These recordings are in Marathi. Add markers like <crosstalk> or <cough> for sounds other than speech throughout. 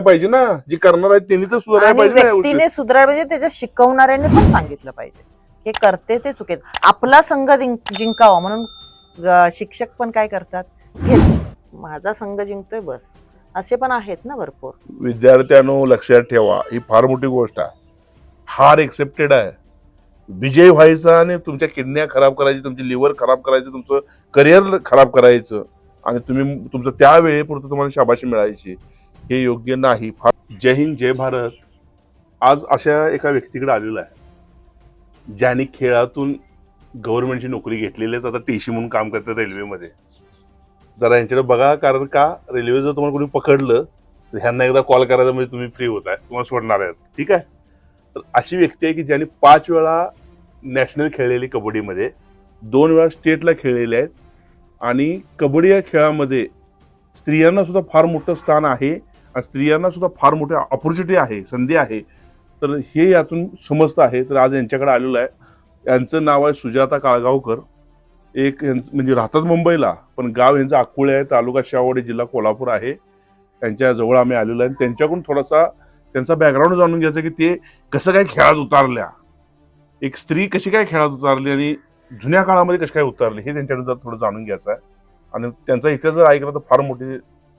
पाहिजे ना. जे करणार आहेत त्यांनी तर सुधारायला आणि पाहिजे ना या गोष्टी. व्यक्तीने सुधारायला पाहिजे त्याच्या शिकवणाऱ्याने पण सांगितलं पाहिजे. हे करते ते चुकीचं आपला संघ जिंक- जिंकावा म्हणून अं, शिक्षक पण काय करतात? घे. माझा संघ जिंकतोय बस. असे पण आहेत ना भरपूर. विद्यार्थ्यांनो लक्षात ठेवा ही फार मोठी गोष्ट आहे. हार एक्सेप्टेड आहे. विजय व्हायचा आणि तुमच्या किडन्या खराब करायची तुमची लिव्हर खराब करायचं तुमचं करिअर खराब करायचं. आणि तुम्ही तुमचं त्या वेळेपुरतं तुम्हाला शाबाशी मिळायची. हे योग्य नाही. फार जय हिंद जय भारत. आज अशा एका व्यक्तीकडे आलेला आहे. ज्याने खेळातून गव्हर्नमेंटची नोकरी घेतलेली आहे. आता टीसी म्हणून काम करतात रेल्वेमध्ये. जरा यांच्याकडे बघा कारण का रेल्वे जर तुम्हाला कोणी पकडलं तर ह्यांना एकदा कॉल करायचा म्हणजे तुम्ही फ्री होत आहे. तुम्हाला सोडणार आहेत. ठीक आहे? तर अशी व्यक्ती आहे की ज्यांनी पाच वेळा नॅशनल खेळलेली कबड्डीमध्ये दोन वेळा स्टेटला खेळलेले आहेत. आणि कबड्डी या खेळामध्ये स्त्रियांना सुद्धा फार मोठं स्थान आहे. स्त्रियांना सुद्धा फार मोठी ऑपॉर्च्युनिटी आहे संधी आहे. तर हे यातून समजतं आहे. तर आज यांच्याकडे आलेलं आहे. यांचं नाव आहे सुजाता काळगावकर. एक यांचं म्हणजे राहतात मुंबईला पण गाव यांचं अकोळे आहे. तालुका शावडी जिल्हा कोल्हापूर आहे. त्यांच्या जवळ आम्ही आलेलो आहे. आणि त्यांच्याकडून थोडासा त्यांचा बॅकग्राऊंड जाणून घ्यायचा की ते कसं काय खेळात उतारल्या. एक स्त्री कशी काय खेळात उतारली आणि जुन्या काळामध्ये कशी काय उतारली हे त्यांच्याकडून जर थोडं जाणून घ्यायचं आहे. आणि त्यांचा इतिहास जर ऐकला तर फार मोठी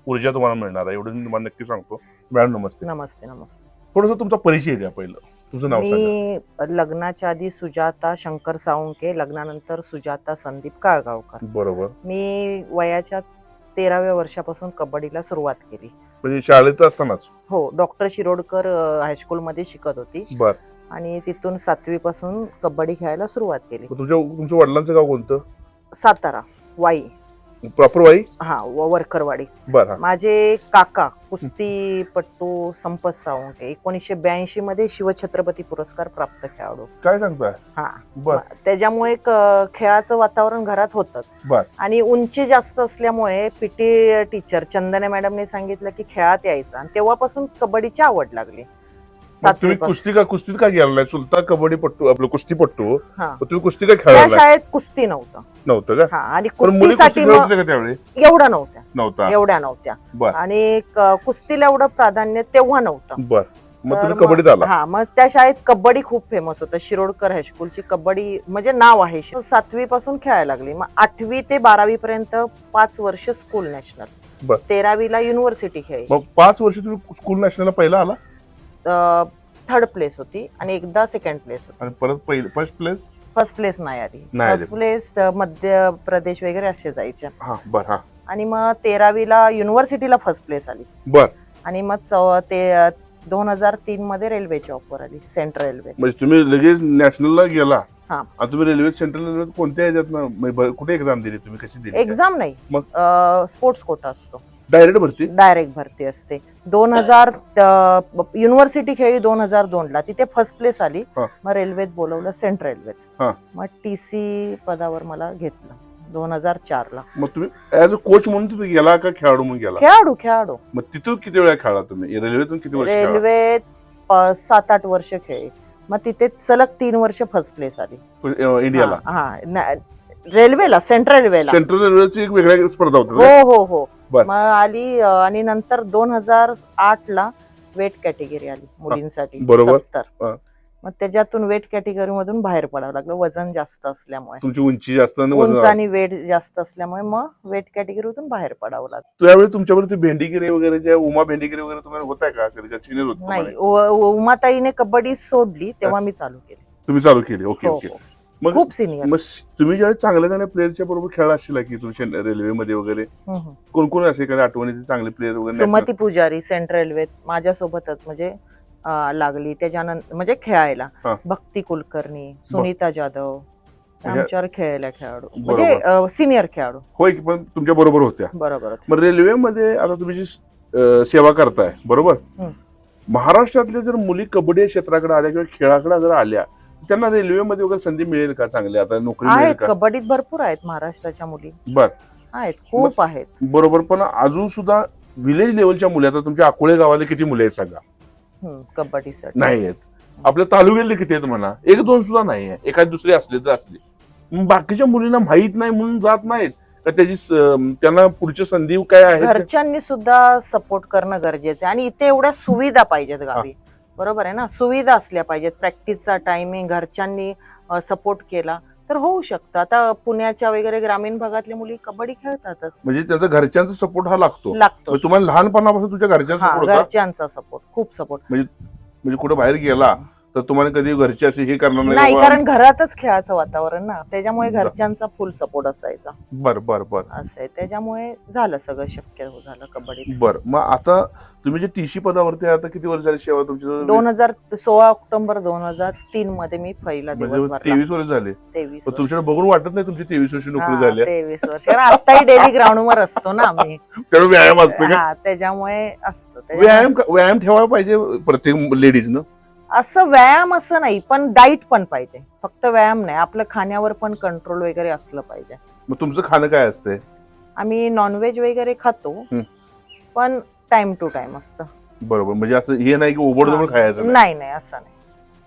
ऊर्जा तुम्हाला मिळणार आहे एवढं मी तुम्हाला नक्की सांगतो. मॅडम नमस्ते. नमस्ते नमस्ते. थोडंसं तुमचा परिचय द्या पहिलं. तुमचं नाव सांगा. मी लग्नाच्या आधी सुजाता शंकर साळुंके लग्नानंतर सुजाता संदीप काळगावकर. बरोबर. मी वयाच्या तेराव्या वर्षापासून कबड्डीला सुरुवात केली. म्हणजे शाळेत असतानाच? हो डॉक्टर शिरोडकर अं, हायस्कूलमध्ये शिकत होती. बर. आणि तिथून सातवी पासून कबड्डी खेळायला सुरुवात केली. मग तुमच्या तुमच्या वडिलांचं गाव कोणतं? सातारा वाई. प्रॉपर वाई? हा व- वरकरवाडी. बर माझे काका कुस्तीपट्टू संपत सावंके एकोणीसशे ब्याऐंशी मध्ये शिवछत्रपती पुरस्कार प्राप्त खेळाडू. काय सांगताय? हा. बर. त्याच्यामुळे खेळाचं वातावरण घरात होतच. बर. आणि उंची जास्त असल्यामुळे पीटी टीचर चंदना मॅडमने सांगितलं की खेळात यायचं. आणि तेव्हापासून कबड्डीची आवड लागली. तुम्ही. कुस्ती का कुस्तीत का गेला नाही? चुलता कबड्डी पट्टू आपलं कुस्ती पट्टू हा. मग तुम्ही कुस्ती का त्या खेळायला शाळेत कुस्ती नव्हतं. नव्हतं का? हा आणि कुस्तीसाठी एवढ्या नव्हत्या. नव्हता. एवढ्या नव्हत्या. आणि कुस्तीला एवढं प्राधान्य तेव्हा नव्हतं. बर. मग तुम्ही कबड्डीत आला? हा मग त्या शाळेत कबड्डी खूप फेमस होतं. शिरोडकर हायस्कूलची कबड्डी म्हणजे नाव आहे. सातवी पासून खेळायला लागली. मग आठवी ते बारावी पर्यंत पाच वर्ष स्कूल नॅशनल बर. तेरावीला युनिव्हर्सिटी खेळली मग पाच वर्ष तुम्ही स्कूल नॅशनलला पहिला आला? थर्ड प्लेस होती आणि एकदा सेकंड प्लेस होती. आणि परत पहिलं फर्स्ट प्लेस फर्स्ट प्लेस नाही आली. नाही आली. फर्स्ट प्लेस मध्य प्रदेश वगैरे असे जायचे. हा बर हा. आणि मग तेरावीला युनिव्हर्सिटीला फर्स्ट प्लेस आली. बर. आणि मग चौ ते दोन हजार तीन मध्ये रेल्वेची ऑफर आली सेंट्रल रेल्वे म्हणजे तुम्ही लगेच नॅशनलला गेला. हा. आणि तुम्ही रेल्वे सेंट्रल रेल्वे कोणत्या ह्याच्यात म्हणजे कुठे एक्झाम दिली तुम्ही कशी दिली? एक्झाम नाही. मग? स्पोर्ट्स कोटा असतो. डायरेक्ट भरती? डायरेक्ट भरती असते. दोन हजार युनिव्हर्सिटी खेळली दोन हजार दोन ला तिथे फर्स्ट प्लेस आली. हा. मग रेल्वेत बोलवलं सेंट्रल हा. रेल्वेत मग टी सी पदावर मला घेतलं दोन हजार चार ला मग तुम्ही ऍज अ कोच म्हणून तिथे गेला का खेळाडू म्हणून गेला? खेळाडू खेळाडू. मग तिथून किती वेळा खेळला तुम्ही? रेल्वेतून किती वर्ष खेळला? रेल्वेत सात आठ वर्ष खेळली मग तिथे सलग तीन वर्ष फर्स्ट प्लेस आली. इंडियाला हा हा. रेल्वेला सेंट्रल रेल्वेला सेंट्रल रेल्वेची एक वेगळ्या स्पर्धा होती हो हो हो. बर. मग आली आणि नंतर दोन हजार आठ ला वेट कॅटेगरी आली मुलींसाठी बरोबर. सत्तर. मग त्याच्यातून वेट कॅटेगरी मधून बाहेर पडावं लागलं वजन जास्त असल्यामुळे. तुमची उंची जास्त उंच. आणि वेट जास्त असल्यामुळे मग वेट कॅटेगरीतून बाहेर पडावं लागलं. त्यावेळी तुमच्यावर ते भेंडीगिरी वगैरे उमा भेंडीगिरी वगैरे तुम्हाला होत आहे का? नाही उमाताईने कबड्डी सोडली तेव्हा मी चालू केली. तुम्ही चालू केली. ओके हो, ओके. हो. मग खूप सिनियर मग तुम्ही ज्यावेळी चांगल्या चांगल्या प्लेअरच्या बरोबर खेळला असशील की तुमच्या रेल्वेमध्ये वगैरे? कोण कोण असे एखाद्या आठवणीचे चांगले प्लेअर वगैरे सुमती पुजारी सेंट्रल रेल्वेत माझ्यासोबतच म्हणजे लागली. त्याच्यानंतर म्हणजे खेळायला. भक्ती कुलकर्णी सुनीता जाधव. म्हणजे- आमच्यावर खेळायला खेळाडू. म्हणजे सिनियर खेळाडू. होय की पण तुमच्या बरोबर होत्या. बरोबर मग रेल्वेमध्ये आता तुम्ही जी सेवा करताय बरोबर. महाराष्ट्रातल्या जर मुली कबड्डी क्षेत्राकडे आल्या किंवा खेळाकडे जर आल्या त्यांना रेल्वेमध्ये वगैरे संधी मिळेल का चांगली? आता नोकरी मिळेल आहेत का? कबड्डीत भरपूर आहेत महाराष्ट्राच्या मुली. बर. आहेत खूप आहेत. बरोबर पण अजून सुद्धा विलेज लेवलच्या मुली आता तुमच्या अकोळे गावाला किती मुली आहेत सांगा? हम्म, कबड्डीसाठी. नाही आहेत. आपल्या तालुक्यातले किती आहेत म्हणा? एक दोन सुद्धा नाही आहे. एखादी दुसरी असली तर असली. मग बाकीच्या मुलींना माहीत नाही म्हणून जात नाहीत. का त्याची स- त्यांना पुढची संधी काय आहे? घरच्यांनी सुद्धा सपोर्ट करणं गरजेचं आहे. आणि इथे एवढ्या सुविधा पाहिजेत गावी. बरोबर आहे ना? सुविधा असल्या पाहिजेत. प्रॅक्टिसचा टायमिंग घरच्यांनी सपोर्ट केला तर होऊ शकतं. आता पुण्याच्या वगैरे ग्रामीण भागातल्या मुली कबड्डी खेळतातच. म्हणजे त्यांचा घरच्यांचा सपोर्ट हा लागतो. लागतो. म्हणजे तुम्हाला लहानपणापासून तुमच्या घरच्यांचा घरच्यांचा सपोर्ट खूप सपोर्ट म्हणजे कुठे बाहेर गेला तर तुम्हाला कधी घरचे असे हे करणार नाही बाबा, कारण घरातच खेळाचं वातावरण ना. त्याच्यामुळे घरच्यांचा फुल सपोर्ट असायचा. बर बर बर. असं आहे. त्याच्यामुळे झालं सगळं शक्य हो झालं कबड्डी बर. मग आता तुम्ही जे टीसी पदावरती आहे, आता किती वर्ष झाली सेवा तुमची? दोन हजार सोळा ऑक्टोबर दोन हजार तीन मध्ये मी पहिला दिवस म्हणजे भरला. तेवीस वर्ष झाले. तेवीस पण तुमच्याकडे बघून वाटत नाही तुमची तेवीस वर्ष नोकरी हा, झाली तेवीस वर्ष. कारण आत्ताही डेली ग्राउंड वर असतो ना आम्ही. <laughs> त्यामुळे व्यायाम असतो का? हा त्याच्यामुळे असतो. त्याच्यामुळे व्यायाम व्यायाम ठेवायला पाहिजे प्रत्येक लेडीजनं? असं व्यायाम असं नाही पण डाईट पण पाहिजे. फक्त व्यायाम नाही आपलं खाण्यावर पण कंट्रोल वगैरे असलं पाहिजे. मग तुमचं खाणं काय असतंय? आम्ही नॉनव्हेज वगैरे खातो हं. पण टाइम टू टाइम असतं. बरोबर म्हणजे असं हे नाही की ओबडधोबड. खायचं नाही. नाही नाही असं नाही.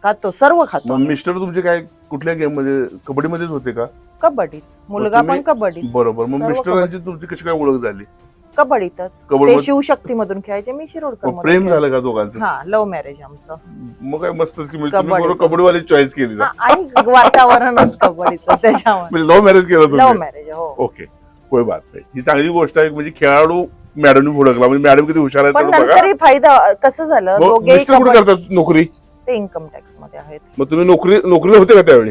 खातो सर्व खातो मग. मिस्टर तुमचे काय कुठल्या गेममध्ये कबड्डीमध्येच होते का? कबड्डीच. मुलगा पण तुम्ही- कबड्डी बरोबर मग सर्व मिस्टरांची तुमची कशी काय ओळख झाली? कबड्डीतच. कबड्डी ते शिवशक्ती मधून खेळायचे मी शिरोडकर प्रेम झालं का दोघांचं? हा लव्ह मॅरेज आमचं. मग काय मस्त की म्हणजे तुम्ही कबड्डी. बरोबर कबड्डीवाली चॉईस केली हा, आणि वातावरणच कबड्डीचं <laughs> त्याच्यामुळे. म्हणजे लव्ह मॅरेज केलं लव्ह तुम्ही मॅरेज हो. ओके कोई बात नाही ही चांगली गोष्ट आहे म्हणजे खेळाडू मॅडमनी पुढकला म्हणजे मॅडम किती हुशार आहेत पण तेवढं बघा. नंतरही फायदा कसं झालं मग दोघेही मिस्टर कुठे कबड्डी- करतात नोकरी? ते इन्कम टॅक्समध्ये आहेत. मग तुम्ही नोकरी नोकरीला होते का त्यावेळी?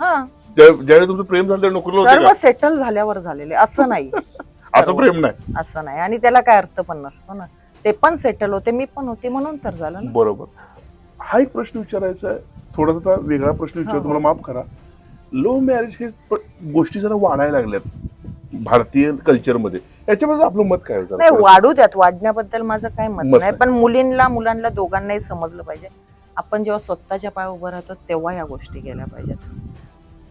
हा. ज्या- ज्यावेळी तुमचं प्रेम झालं त्यावेळी नोकरीला होते सर्व का? सेटल झाल्यावर झालेले असं नाही. <laughs> असं. प्रेम नाही. असं नाही. आणि त्याला काय अर्थ पण नसतो ना. ते पण सेटल होते मी पण होते म्हणून तर झालं ना. बरोबर. हा एक प्रश्न विचारायचा आहे. थोडासा वेगळा प्रश्न विचारतो. मला माफ करा. लव्ह मॅरेज हे प- गोष्टी जरा वाढायला लागल्यात भारतीय कल्चरमध्ये याच्याबद्दल आपलं मत काय होतं नाही वाढू द्यात. वाढण्याबद्दल माझं काय मत मत नाही. नाही. पण मुलींना मुलांना दोघांनाही समजलं पाहिजे. आपण जेव्हा स्वतःच्या पाय उभं राहतो तेव्हा या गोष्टी केल्या पाहिजेत.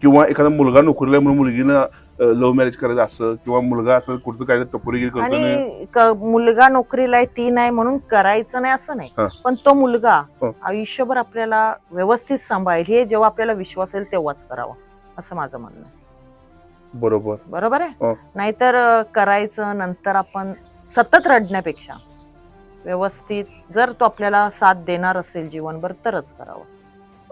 किंवा एखादा मुलगा नोकरीला आहे म्हणून मुलगीनं लव्ह मॅरेज करायचं असं किंवा मुलगा असं कुठं काय टपोरीगिरी करतो नाही आणि क- मुलगा नोकरीला आहे ती नाही म्हणून करायचं नाही असं हा. नाही पण तो मुलगा हा. आयुष्यभर आपल्याला व्यवस्थित सांभाळेल हे जेव्हा आपल्याला विश्वास येईल तेव्हाच करावा असं माझं म्हणणं आहे बरोबर बरोबर हो. आहे नाहीतर अं, करायचं नंतर आपण सतत रडण्यापेक्षा व्यवस्थित जर तो आपल्याला साथ देणार असेल जीवनभर तरच करावं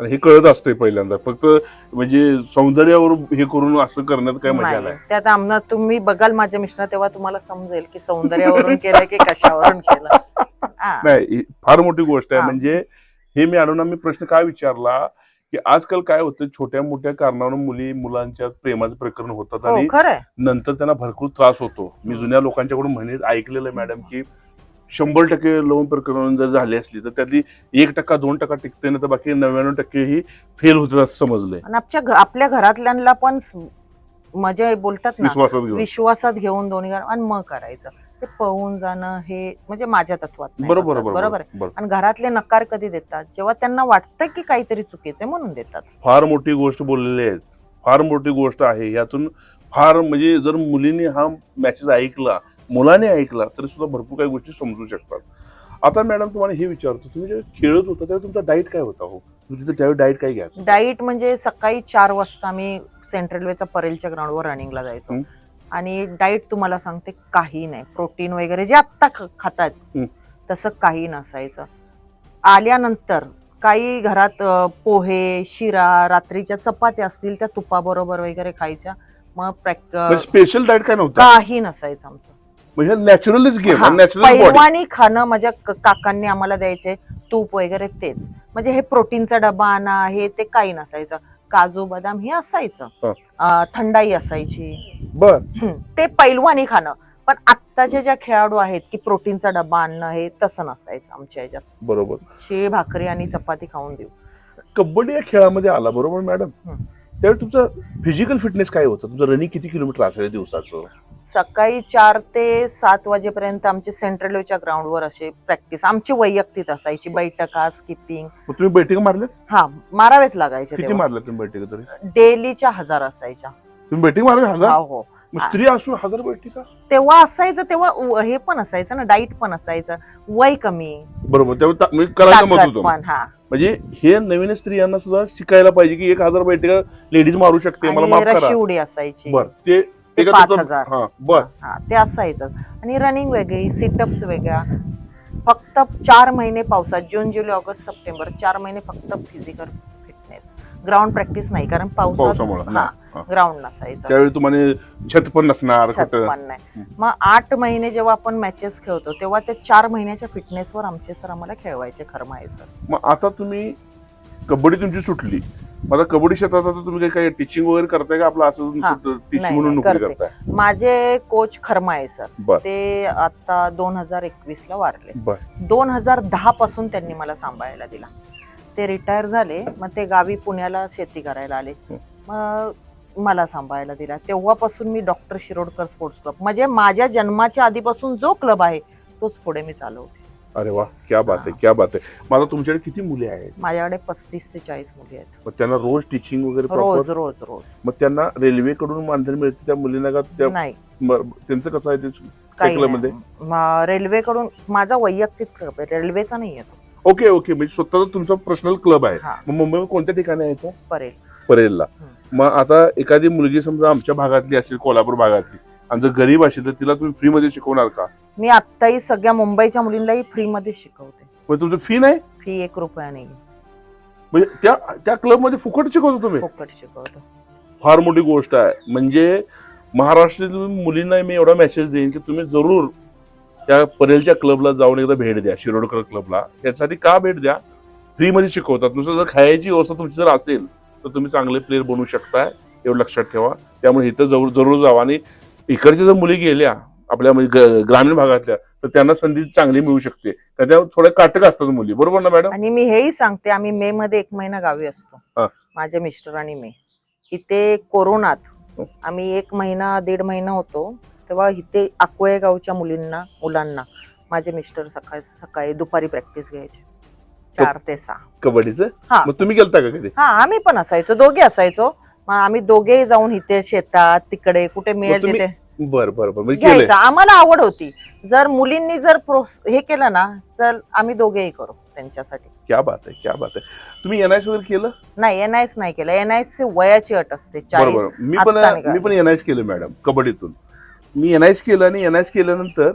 आणि हे कळत असतंय पहिल्यांदा. फक्त म्हणजे सौंदर्यावर हे करून असं करण्यात काय मजा नाही नाही. त्यात आम्हाला तुम्ही बघाल माझ्या मिस्टर तेव्हा तुम्हाला समजेल की सौंदर्यावरून केलं की कशावरून केलं. <laughs> हा. नाही ही फार मोठी गोष्ट आहे. हा. म्हणजे हे मॅडमना मी प्रश्न काय विचारला की आजकाल काय होतं छोट्या मोठ्या कारणावरून मुली मुलांच्या प्रेमाचं प्रकरण होतात हो आणि खरंय नंतर त्यांना भरपूर त्रास होतो. मी जुन्या लोकांच्याकडून म्हणे ऐकलेलं आहे मॅडम की शंभर टक्के लोन प्रकरण जर झाली असली तर त्यातली एक टक्का दोन टक्का टिकते ना तर बाकी नव्याण्णव टक्के ही फेल होत असं समजलंय. आणि आपल्या घ- आपल्या घरातल्यांना पण स- म्हणजे बोलतात ना विश्वासात घेऊन. विश्वासात घेऊन दोन्ही घरा- आणि मग करायचं. ते पळून जाणं हे म्हणजे माझ्या तत्वात नाही बरोबर. बरोबर बरोबर आहे. बरोबर. आणि घरातले नकार कधी देतात? जेव्हा त्यांना वाटतं की काहीतरी चुकीचं आहे म्हणून देतात. फार मोठी गोष्ट बोललेली आहे. फार मोठी गोष्ट आहे. यातून फार म्हणजे जर मुलींनी हा मॅचेस ऐकला मुलाने ऐकला तरी सुद्धा भरपूर काही गोष्टी समजू शकतात. आता मॅडम तुम्हाला हे विचारतो तुम्ही जेव्हा खेळत होता तेव्हा तुमचा डाईट काय होता हो? तुम्ही तिथे त्यावेळी डाईट काय घ्यायचं? डाईट म्हणजे सकाळी चार वाजता आम्ही सेंट्रल वेचा परेलच्या ग्राउंडवर रनिंगला जायचो. आणि डाईट तुम्हाला सांगते काही नाही. प्रोटीन वगैरे जे आत्ता खातात. तसं काही नसायचं. आल्यानंतर काही घरात पोहे शिरा रात्रीच्या चपात्या असतील त्या तुपाबरोबर वगैरे खायच्या. मग प्रॅक्ट स्पेशल डाईट काय नव्हतं? काही नसायचं आमचं. म्हणजे नॅचरलच गेम नॅचरल पैलवानी खाणं माझ्या क- काकांनी आम्हाला द्यायचे तूप वगैरे तेच. म्हणजे हे प्रोटीनचा डबा आणा हे ते काही नसायचं. काजू बदाम हे असायचं. हा. अं, थंडाई असायची. बर. ते पैलवानी खाणं. पण आत्ताचे ज्या खेळाडू आहेत की प्रोटीनचा डबा आणणं हे तसं नसायचं आमच्या ह्याच्यात बरोबर. शिळ भाकरी आणि चपाती खाऊन देऊ. कबड्डी या खेळामध्ये आला बरोबर मॅडम? हं. त्यावेळी तुमचं फिजिकल फिटनेस काय होतं? तुमचं रनिंग किती किलोमीटर असायचं दिवसाचं? सकाळी चार ते सात वाजेपर्यंत आमचे सेंट्रल वेच्या ग्राउंडवर असे प्रॅक्टिस आमची वैयक्तिक असायची बैठका स्किपिंग मग तुम्ही बैठक मारल्यात? हा मारावेच लागायचे किती तेव्हा. तुम्ही बैठक तरी? डेलीच्या हजार असायच्या. तुम्ही बैठक मारले हजार? हो मग स्त्री असून हजार बैठका? तेव्हा असायचं तेव्हा हे पण असायचं ना डाईट पण असायचं. वय कमी. बरोबर त्यावेळी ता- म्हणजे करायचं मत ताकद होतं. पण हा. म्हणजे हे नवीन स्त्रियांना सुद्धा शिकायला पाहिजे की एक हजार बैठका लेडीज मारू शकते मला आणि माफ करा. रशी उडी असायची. बर ते ते पाच हजार. हा बर. हा ते असायचं. आणि रनिंग वेगळी सिटअप्स वेगळ्या. फक्त चार महिने पावसात जून जुलै ऑगस्ट सप्टेंबर चार महिने फक्त फिजिकल फिटनेस ग्राउंड प्रॅक्टिस नाही कारण पावसात पावसामुळे हा हा. ग्राउंड नसायचं. त्यावेळी तुम्हाला छत पण नसणार छत कुठं? पण नाही. मग आठ महिने जेव्हा आपण मॅचेस खेळतो तेव्हा ते चार महिन्याच्या फिटनेसवर आमचे सर आम्हाला खेळवायचे खरं सर मग आता तुम्ही कबड्डी तुमची सुटली. आता कबड्डी क्षेत्रात आता तुम्ही काही- काही टीचिंग वगैरे करताय का आपलं असं. टीचिंग नाही, म्हणून नाही, नोकरी करते. करताय माझे कोच खरमाळे सर बर. ते आता दोन हजार एकवीस ला वारले बर. दोन हजार दहा पासून त्यांनी मला सांभाळायला दिला ते रिटायर झाले मग ते गावी पुण्याला शेती करायला आले हं. मग मला सांभाळायला दिला तेव्हापासून मी डॉक्टर शिरोडकर स्पोर्ट्स क्लब म्हणजे माझ्या जन्माच्या आधीपासून जो क्लब आहे तोच पुढे मी चालवते अरे वा क्या बात आहे हा. क्या बात आहे. मला तुमच्याकडे किती मुले आहेत? माझ्याकडे पस्तीस ते चाळीस मुली आहेत. मग त्यांना रोज टीचिंग वगैरे रोज proper? रोज रोज मग त्यांना रेल्वेकडून मानधन मिळते त्या मुलींना का त्या नाही. म- त्यांचं कसं आहे ते काही club मध्ये? नाही. म- रेल्वेकडून माझा वैयक्तिक क्लब आहे रेल्वेचा नाही येतो ओके ओके म्हणजे स्वतःचा तुमचा पर्सनल क्लब आहे. हा. मग मुंबईमध्ये कोणत्या ठिकाणी आहे तो? परेल. परेलला. मग आता एखादी मुलगी समजा आमच्या भागातली असेल कोल्हापूर भागातली आणि जर गरीब असेल तर तिला तुम्ही फ्रीमध्ये शिकवणार का? मी आत्ताही सगळ्या मुंबईच्या मुलींनाही फ्रीमध्ये शिकवते. मग तुमचं फी नाही? फी एक रुपया नाही. म्हणजे त्या त्या क्लबमध्ये फुकट शिकवतो तुम्ही? फुकट शिकवतो. फार मोठी गोष्ट आहे. म्हणजे महाराष्ट्रातील मुलींना मी एवढा मेसेज देईन की तुम्ही जरूर त्या परेलच्या क्लबला जाऊन एकदा भेट द्या शिरोडकर क्लबला यासाठी का भेट द्या? फ्रीमध्ये शिकवतात. नुसतं जर खायची व्यवस्था तुमची जर असेल तर तुम्ही चांगले प्लेअर बनू शकताय एवढं लक्षात ठेवा. त्यामुळे इथं जरूर जरूर जावा. आणि इकडच्या जर मुली गेल्या आपल्या म्हणजे ग्रामीण भागातल्या तर त्यांना संधी चांगली मिळू शकते. तर त्या थोड्या काटक असतात मुली. बरोबर ना मॅडम? आणि मी हेही सांगते आम्ही मे मध्ये एक महिना गावी. असतो. माझे मिस्टर आणि मी. इथे कोरोनात हो. आम्ही एक महिना दीड महिना होतो. तेव्हा इथे आकोळे गावच्या मुलींना मुलांना माझे मिस्टर सकाळी सकाळी दुपारी प्रॅक्टिस घ्यायचे. चार ते सहा. कबड्डीचं? हा. तुम्ही गेलता का कधी? हा आम्ही पण असायचो. दोघे असायचो. मग आम्ही दोघे जाऊन इथे शेतात तिकडे कुठे मिळेल तिथे. बरं बरं बरं. म्हणजे केलंय. घ्यायचा. आम्हाला आवड होती. जर मुलींनी जर प्रोस हे केलं ना तर आम्ही दोघेही करू त्यांच्यासाठी. क्या बात आहे क्या बात आहे. तुम्ही एनआयस वगैरे केलं? नाही एनआयएस नाही केलं. एनआयएस ची वयाची अट असते चाळीस. बरोबर मी पण आत्ता. मी पण एनआयस केलं मॅडम कबड्डीतून. मी एनआयस केलं आणि एनआयस केल्यानंतर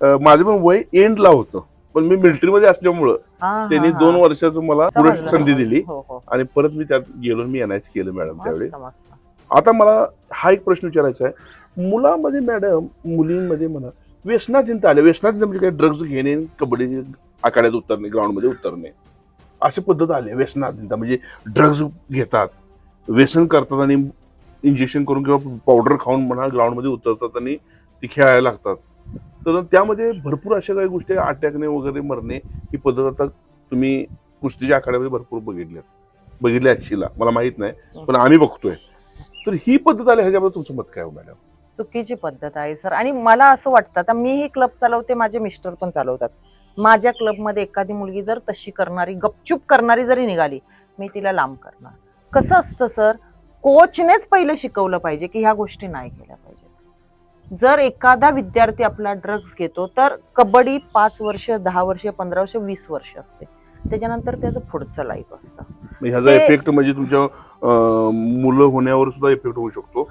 अं, माझं पण वय एंडला होतं. पण मी मिलिटरीमध्ये असल्यामुळं हा, हा, त्यांनी हा. दोन वर्षाचं मला पुढे संधी समजलं. दिली. हो हो. आणि परत मी त्यात गेलो आणि मी एनआयस केलं मॅडम त्यावेळी. मस्त मस्त. आता मला हा एक प्रश्न विचारायचा आहे. मुलामध्ये मॅडम मुलींमध्ये म्हणा व्यसनाधीनता आले. व्यसनाधीनता म्हणजे काय? ड्रग्ज घेणे कबड्डी आखाड्यात उतरणे ग्राउंडमध्ये उतरणे. अशी पद्धत आली आहे व्यसनाधीनता. म्हणजे ड्रग्ज घेतात व्यसन करतात आणि इंजेक्शन करून किंवा पावडर खाऊन म्हणा ग्राउंडमध्ये उतरतात आणि ती खेळायला लागतात. तर त्यामध्ये भरपूर अशा काही गोष्टी अटॅकने वगैरे मरणे ही पद्धत आता तुम्ही कुस्तीच्या आखाड्यामध्ये भरपूर बघितल्या बघितल्या शिला. मला माहीत नाही पण आम्ही बघतोय. तर ही पद्धत आली ह्याच्याबद्दल तुमचं मत काय हो मॅडम? चुकीची पद्धत आहे सर. आणि मला असं वाटतं आता मीही क्लब चालवते माझे मिस्टर पण चालवतात. माझ्या क्लबमध्ये एखादी मुलगी जर तशी करणारी गपचूप करणारी जरी निघाली मी तिला लांब करणार. कसं असतं सर कोचनेच पहिलं शिकवलं पाहिजे की ह्या गोष्टी नाही केल्या पाहिजेत. जर एखादा विद्यार्थी आपला ड्रग्ज घेतो तर कबड्डी पाच वर्ष दहा वर्ष पंधरा वर्ष वीस वर्ष असते. त्याच्यानंतर त्याचं पुढचं लाईफ असतं. मग ह्याचा ते- इफेक्ट म्हणजे तुमच्या मुलं होण्यावर सुद्धा इफेक्ट होऊ शकतो?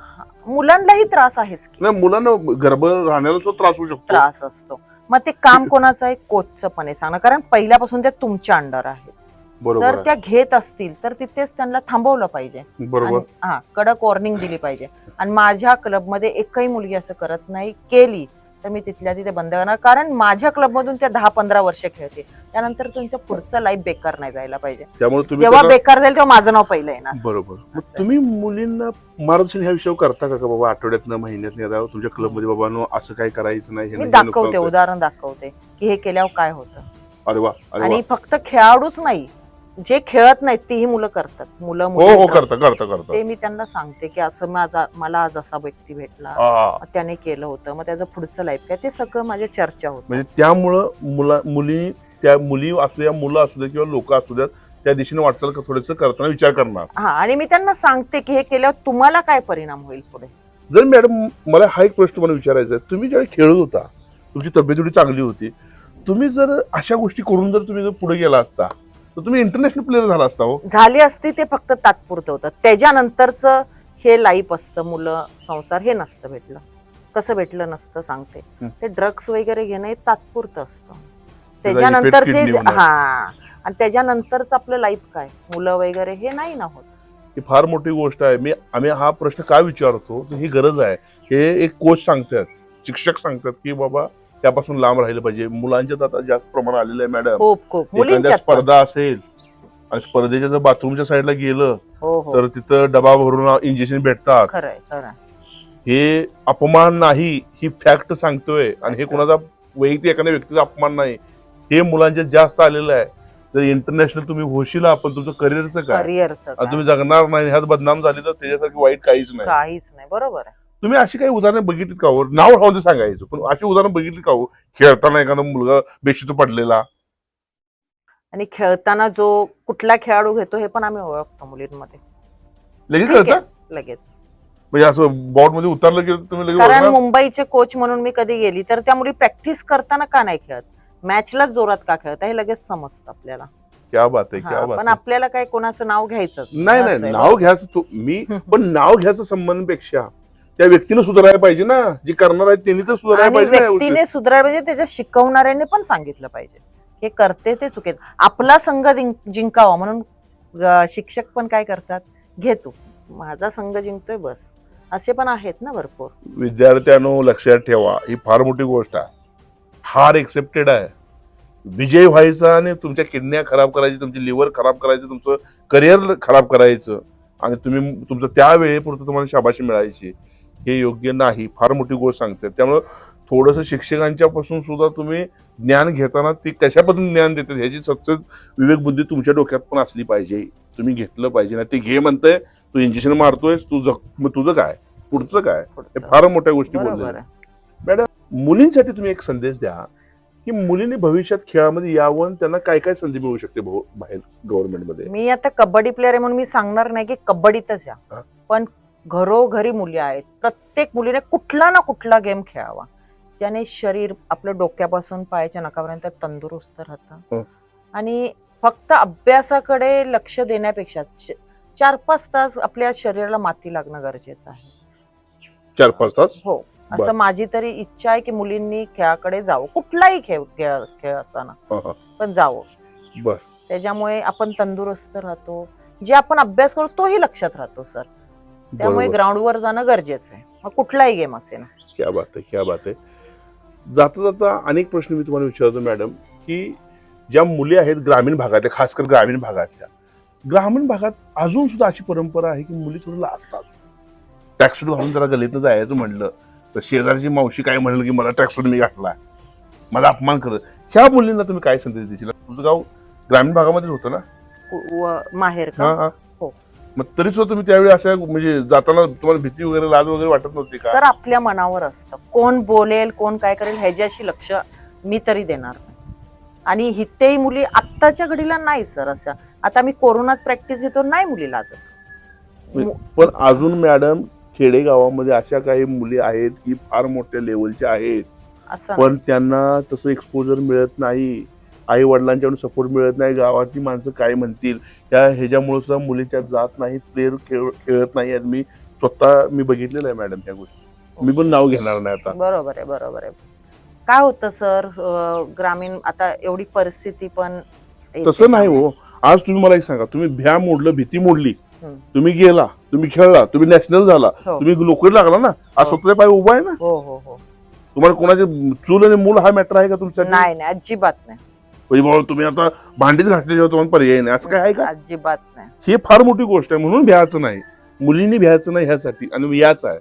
मुलांनाही त्रास आहेच की. नाही मुलांना गर्भ राहण्याला सुद्धा त्रास होऊ शकतो? त्रास असतो. मग ते काम कोणाचं आहे? कोचचं पण आहे सांगणं कारण पहिल्यापासून ते तुमच्या अंडर आहे बरोबर तर त्या घेत असतील तर तिथेच त्यांना थांबवलं पाहिजे. आहे. बरोबर. आणि- हा कडक वॉर्निंग दिली पाहिजे. आणि माझ्या क्लबमध्ये एकही मुलगी असं करत नाही केली तर मी तिथल्या तिथे बंद करणार. कारण माझ्या क्लबमधून त्या दहा पंधरा वर्ष खेळते. त्यानंतर तुमचं पुढचं लाईफ बेकार नाही जायला पाहिजे. त्यामुळे तुम्ही जेव्हा त्याला- बेकार जाईल तेव्हा माझं नाव पहिलं येणार. बरोबर. मग असं आहे. तुम्ही मुलींना मार्गदर्शन ह्या विषयावर करता का का बाबा आठवड्यातनं महिन्यात आता तुमच्या क्लबमध्ये बाबा नो असं काय करायचं नाही हे मी नाही, हे नुकसान दाखवते. उदाहरण दाखवते की हे केल्यावर काय होतं. अरे वा अरे वा. आणि फक्त खेळाडूच नाही जे खेळत नाहीत तीही मुलं करतात. मुलं हो मुली हो करतात. करता करता करता ते मी त्यांना सांगते की असं माझा मला आज असा व्यक्ती भेटला. हा. त्याने केलं होतं. मग त्याचं पुढचं लाईफ काय? ते सगळं माझ्या चर्चा होत. म्हणजे त्यामुळं मुला मुली त्या मुली असू द्या मुलं असू द्या किंवा लोक असू द्यात त्या दिशेने वाटचाल थोडस करताना विचार करणार. हा आणि मी त्यांना सांगते की हे केल्यावर तुम्हाला काय परिणाम होईल पुढे? जर मॅडम मला हा एक प्रश्न तुम्हाला विचारायचा आहे. तुम्ही ज्यावेळी खेळत होता तुमची तब्येत एवढी चांगली होती. तुम्ही जर अशा गोष्टी करून जर तुम्ही जर पुढे गेला असता तर तुम्ही इंटरनॅशनल प्लेअर झाला असता हो. झाली असती ते फक्त तात्पुरतं होतं. त्याच्यानंतरच हे लाईफ असतं मुलं संसार हे नसतं भेटलं. कसं भेटलं नसतं सांगते. ते ड्रग्स वगैरे घेणं हे तात्पुरतं असतं. त्याचा त्याच्यानंतर ते हा. आणि त्याच्यानंतरच आपलं लाईफ काय? मुलं वगैरे हे नाही ना होत. ही फार मोठी गोष्ट आहे. मी आम्ही हा प्रश्न का विचारतो? ही गरज आहे. हे एक कोच सांगतात शिक्षक सांगतात की बाबा त्यापासून लांब राहिलं पाहिजे. मुलांच्यात आता जास्त प्रमाण आलेलं आहे मॅडम खूप खूप. एखाद्या मुलींच्यात पण. स्पर्धा असेल आणि स्पर्धेच्या जर बाथरूमच्या साईडला गेलं हो हो. तर तिथं डबा भरून इंजेक्शन भेटतात. खरंय हे अपमान नाही ही फॅक्ट सांगतोय आणि हे कोणाचा वैयक्तिक एखाद्या व्यक्तीचा अपमान नाही. हे मुलांच्यात जास्त आलेलं आहे. जर इंटरनॅशनल तुम्ही होशील पण तुमचं करिअरचं काय? करिअरचं आणि तुम्ही जगणार नाही ह्यात बदनाम झाली तर त्याच्यासारखी वाईट काहीच नाही. काहीच नाही. बरोबर आहे. तुम्ही अशी काही उदाहरणं बघितलीत का हो? नाव राहून सांगायचं. पण अशी उदाहरणं बघितली का हो? खेळताना एखादा मुलगा बेशित पडलेला. आणि खेळताना जो कुठला खेळाडू घेतो हे पण आम्ही ओळखतो मुलींमध्ये. लगेच ठीक आहे, लगेच. म्हणजे असं बॉटमध्ये उतरलं की तुम्ही लगेच कारण ओळखणार? मुंबईचे कोच म्हणून मी कधी गेली तर त्या मुली प्रॅक्टिस करताना का नाही खेळत? मॅचलाच जोरात का खेळत? हे लगेच समजतं आपल्याला. क्या बात आहे क्या हा, बात पण आहे. आपल्याला काय कोणाचं नाव घ्यायचं नाही. नाही नाव घ्यायचं तो मी <laughs> पण नाव घ्यायचं संबंधपेक्षा त्या व्यक्तीनं सुधारायला पाहिजे ना. जे करणार आहे त्यांनी तर सुधारायला आणि पाहिजे ना या गोष्टीत. व्यक्तीने सुधारायला पाहिजे त्याच्या शिकवणाऱ्याने पण सांगितलं पाहिजे. हे करते ते चुकीचं. आपला संघ जिंक- जिंकावा म्हणून अं, शिक्षक पण काय करतात? घे तू. माझा संघ जिंकतोय बस. असे पण आहेत ना भरपूर. विद्यार्थ्यांनो लक्षात ठेवा ही फार मोठी गोष्ट आहे. हार एक्सेप्टेड आहे. विजय व्हायचा आणि तुमच्या किडन्या खराब करायची तुमची लिव्हर खराब करायचं तुमचं करिअर खराब करायचं. आणि तुम्ही तुमचं त्या वेळेपुरतं तुम्हाला शाबाशी मिळायची. हे योग्य नाही. फार मोठी गोष्ट सांगते त्यामुळं थोडंसं शिक्षकांच्या पासून सुद्धा तुम्ही ज्ञान घेताना ती कशा पद्धतीने ज्ञान देतात ह्याची सतत विवेक बुद्धी तुमच्या डोक्यात पण असली पाहिजे. तुम्ही घेतलं पाहिजे. ना ते घे म्हणतंय तू इंजेक्शन मारतोयस तू जग मग तुझं काय? पुढचं काय? हे. फार मोठ्या गोष्टी बोलल्या आहे. मुलींसाठी तुम्ही एक संदेश द्या की मुलींनी भविष्यात खेळामध्ये यावं त्यांना काय काय संधी मिळू शकते बाहेर गव्हर्नमेंटमध्ये मी आता कबड्डी प्लेअर आहे म्हणून मी सांगणार नाही की कबड्डीतच या. पण घरोघरी मुली आहेत. प्रत्येक मुलीने कुठला ना कुठला गेम खेळावा. ज्याने शरीर आपलं डोक्यापासून पायाच्या नकापर्यंत तंदुरुस्त राहतं. हं. आणि फक्त अभ्यासाकडे लक्ष देण्यापेक्षा चार पाच तास आपल्या शरीराला माती लागणं गरजेचं आहे. चार पाच तास? हो. असं माझी तरी इच्छा आहे की मुलींनी खेळाकडे जावं. कुठलाही खेळ खेळ खेळ असताना. हा, हा. पण जावं. बर. त्याच्यामुळे आपण तंदुरुस्त राहतो. जे आपण अभ्यास करतो तोही लक्षात राहतो सर. त्यामुळे बरोबर. ग्राउंडवर जाणं गरजेचं आहे. मग कुठलाही गेम असेल. क्या बात आहे क्या बात आहे. जाता जाता अनेक प्रश्न मी तुम्हाला विचारतो मॅडम की ज्या मुली आहेत ग्रामीण भागातल्या खास कर ग्रामीण भागातल्या ग्रामीण भागात अजून सुद्धा अशी परंपरा आहे की मुली थोडं लाजतात. टॅक्सूट घालून जरा गलीतनं जायचं म्हणलं तर शेजारची मावशी काय म्हणलं की मला टॅक्सूट मी घातला मला अपमान करत ह्या मुलींना तुम्ही काय संदेश देशील? तुझं गाव ग्रामीण भागामध्येच होतं ना? व- माहेर का? हा हो. मग तरी सुद्धा तुम्ही त्यावेळी अशा म्हणजे जाताना तुम्हाला भीती वगैरे लाज वगैरे वाटत नव्हती का? सर आपल्या मनावर असतं. कोण बोलेल कोण काय करेल ह्याच्याशी लक्ष मी तरी देणार नाही. आणि हितेही मुली आत्ताच्या घडीला नाही सर असं. आता मी कोरोनात प्रॅक्टिस घेतो नाही मुली लाजत मु- पण अजून मॅडम खेडेगावामध्ये अशा काही मुली आहेत की फार मोठ्या लेवलच्या आहेत. असं पण त्यांना तसं एक्सपोजर मिळत नाही. आई वडिलांच्याकडून सपोर्ट मिळत नाही गावातली माणसं काय म्हणतील? त्या ह्याच्यामुळे सुद्धा मुली त्यात जात नाहीत प्लेअर खेळ खेळत नाही आहेत. मी स्वतः मी बघितलेलं आहे मॅडम त्या गोष्टी. मी पण नाव घेणार नाही आता. बरोबर आहे बरोबर आहे. काय होतं सर ग्रामीण आता एवढी परिस्थिती पण तसं नाही. हो. आज तुम्ही मला एक सांगा. तुम्ही भ्या मोडलं भीती मोडली. तुम्ही गेला तुम्ही खेळला तुम्ही नॅशनल झाला. हो. तुम्ही नोकरी लागला ना? आज हो. स्वतःच्या पाय उभा आहे ना? हो हो हो. तुम्हाला कोणाचे चूल आणि मूल हा मॅटर आहे का तुमच्या नाही नाही अजिबात नाही. म्हणजे बाबा तुम्ही आता भांडीच घातल्याशिवाय तुम्हाला पर्याय नाही. असं काय आहे का? अजिबात नाही. हे फार मोठी गोष्ट आहे म्हणून भ्यायचं नाही. मुलींनी भ्यायचं नाही ह्यासाठी. आणि याच आहे.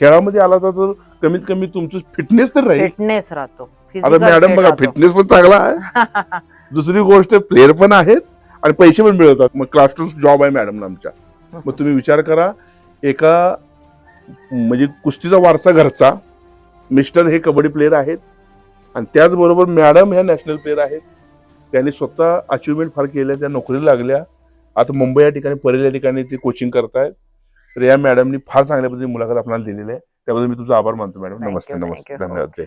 खेळामध्ये आला तर कमीत कमी तुमचं फिटनेस तर राहील. फिटनेस राहतो. आता मॅडम बघा. फिटनेस पण चांगला आहे. <laughs> दुसरी गोष्ट प्लेअर पण आहेत आणि पैसे पण मिळवतात मग क्लास टू जॉब आहे मॅडम आमच्या. मग तुम्ही विचार करा एका म्हणजे कुस्तीचा वारसा घरचा मिस्टर हे कबड्डी प्लेअर आहेत. आणि त्याचबरोबर मॅडम ह्या नॅशनल प्लेअर आहेत. त्यांनी स्वतः अचिव्हमेंट फार केल्या त्या नोकरीला लागल्या. आता मुंबई या ठिकाणी परेल या ठिकाणी ते कोचिंग करतायत. तर या मॅडमनी फार चांगल्या पद्धतीने मुलाखत आपल्याला दिलेली आहे. त्याबद्दल मी तुझा आभार मानतो मॅडम नमस्ते नमस्ते. धन्यवाद. जय